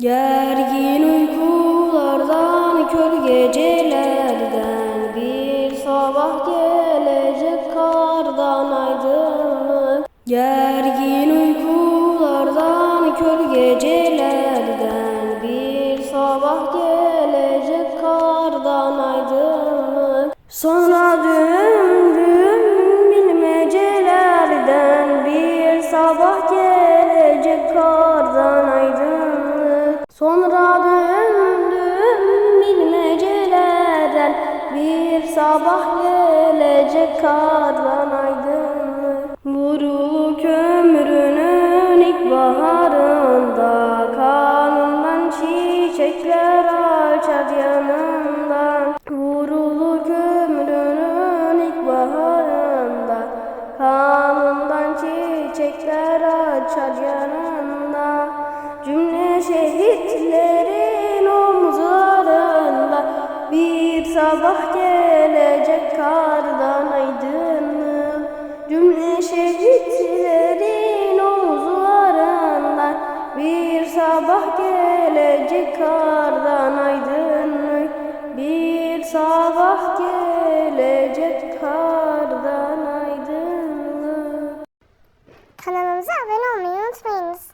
Gergin uykulardan, kör gecelerden bir sabah gelecek kardan aydınlık. Gergin uykulardan, kör gecelerden bir sabah gelecek kardan aydınlık. Sonra döndüm Sonra döndüm bilmecelerden bir sabah gelecek kardan aydınlık. Vuruluk ömrünün ilk baharında kanından çiçekler açar yanında. Vuruluk ömrünün ilk baharında kanından çiçekler açar yanında. Cümle şehitlerin Bir sabah gelecek kardan aydınlık Cümle şehitlerin omuzlarından Bir sabah gelecek kardan aydınlık Bir sabah gelecek kardan aydınlık Kanalımıza abone olmayı unutmayınız.